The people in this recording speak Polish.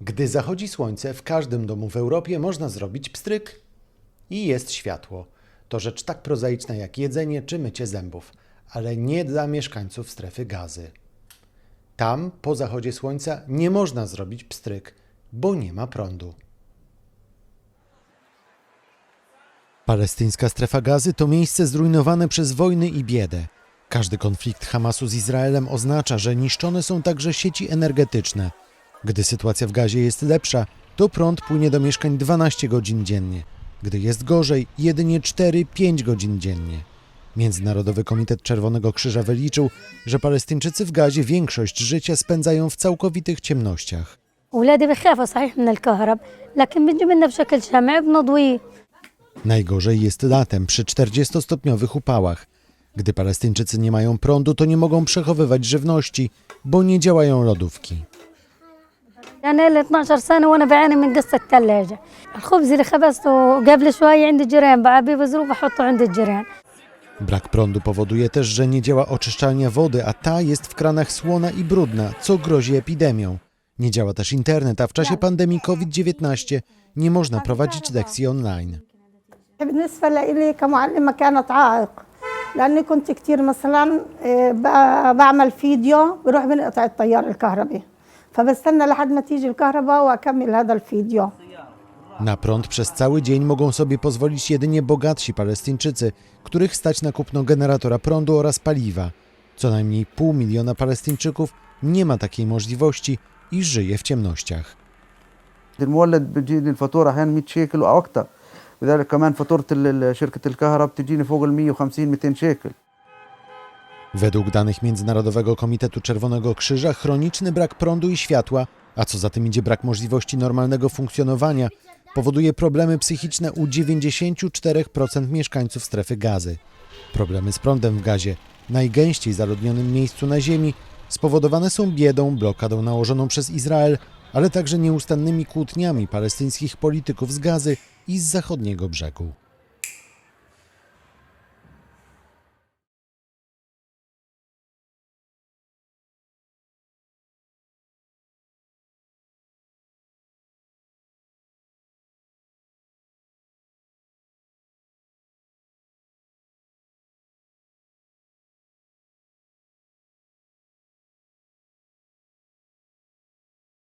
Gdy zachodzi słońce, w każdym domu w Europie można zrobić pstryk i jest światło. To rzecz tak prozaiczna jak jedzenie czy mycie zębów, ale nie dla mieszkańców strefy gazy. Tam, po zachodzie słońca, nie można zrobić pstryk, bo nie ma prądu. Palestyńska strefa gazy to miejsce zrujnowane przez wojny i biedę. Każdy konflikt Hamasu z Izraelem oznacza, że niszczone są także sieci energetyczne. Gdy sytuacja w gazie jest lepsza, to prąd płynie do mieszkań 12 godzin dziennie. Gdy jest gorzej, jedynie 4-5 godzin dziennie. Międzynarodowy Komitet Czerwonego Krzyża wyliczył, że Palestyńczycy w gazie większość życia spędzają w całkowitych ciemnościach. Najgorzej jest latem przy 40-stopniowych upałach. Gdy Palestyńczycy nie mają prądu, to nie mogą przechowywać żywności, bo nie działają lodówki. أنا لي 12 سنة وأنا بعاني من قصة الثلاجة الخبز اللي خبزته قبل شوية عند الجيران بعبيه بظروف بحطه عند الجيران Brak prądu powoduje też, że nie działa oczyszczalnia wody, a ta jest w kranach słona i brudna, co grozi epidemią. Nie działa też internet, a w czasie pandemii COVID-19 nie można prowadzić lekcji online. بالنسبة لي كمعلمة كانت عائق لأني كنت كتير مثلا آه، ب- بعمل فيديو بروح بنقطع التيار الكهربي فبستنى لحد ما تيجي الكهرباء وأكمل هذا الفيديو Na prąd przez cały dzień mogą sobie pozwolić jedynie bogatsi Palestyńczycy, których stać na kupno generatora prądu oraz paliwa. Co najmniej pół miliona Palestyńczyków nie ma takiej możliwości i żyje w ciemnościach. المولد بتجيني الفاتورة أحيانا 100 شيكل أو أكثر لذلك كمان فاتورة ال- ال- شركة الكهرباء بتجيني فوق ال 150 200 شيكل Według danych Międzynarodowego Komitetu Czerwonego Krzyża chroniczny brak prądu i światła, a co za tym idzie brak możliwości normalnego funkcjonowania, powoduje problemy psychiczne u 94% mieszkańców strefy gazy. Problemy z prądem w gazie, najgęściej zaludnionym miejscu na Ziemi, spowodowane są biedą, blokadą nałożoną przez Izrael, ale także nieustannymi kłótniami palestyńskich polityków z gazy i z zachodniego brzegu.